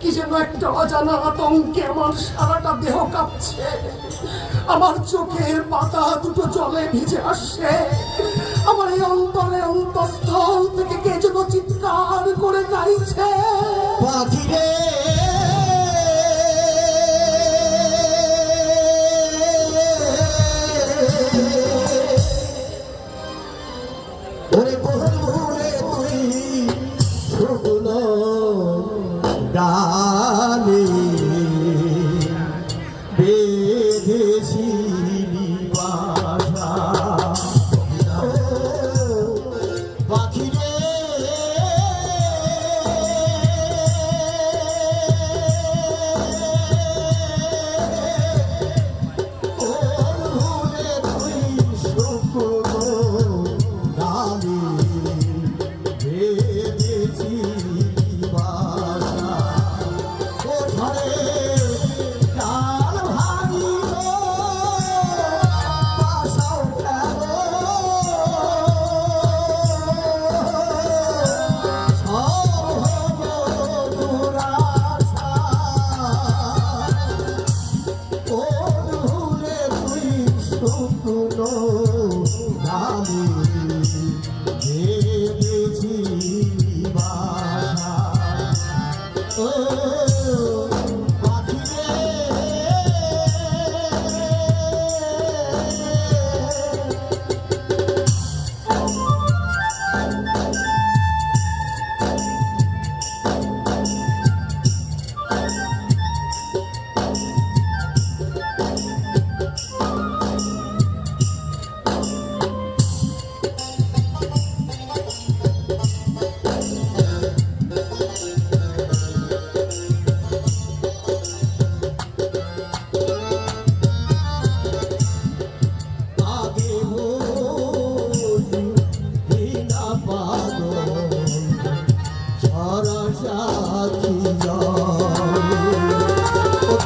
কি যেন একটা অজানা আতঙ্কে আমার সারাটা দেহ কাঁপছে। আমার চোখের পাতা দুটো জলে ভিজে আসছে। 让你。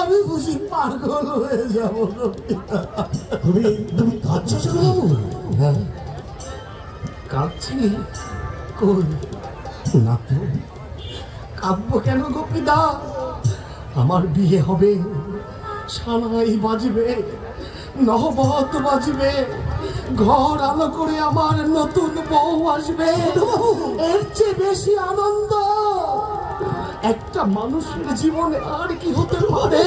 আমি বুঝি পাগল হয়ে যাব তুমি তুমি কাঁদছো বাবু? হ্যাঁ। কাঁদছি? কই না কাঁদবো কেন গোপীদা? আমার বিয়ে হবে সানাই বাজবে, নহবত বাজবে, ঘর আলো করে আমার নতুন বউ আসবে। এর চেয়ে বেশি আনন্দ, একটা মানুষের জীবনে আর কি হতে পারে?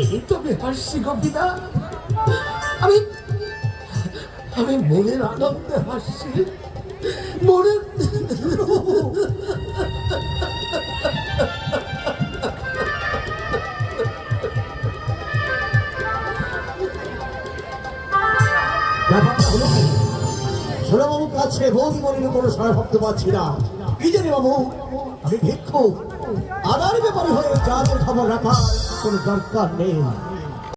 এই তো বেহাসি কবিতা আমি আমি মনের আনন্দে হাসছি মনের ব্যাপারটা হলো কি? ছোটবাবুর কোনো সারা ভাবতে পারছি না। কি জানি বাবু, আমি ভিক্ষু আদার ব্যাপারে হয়ে যাদের খবর রাখার কোনো দরকার নেই।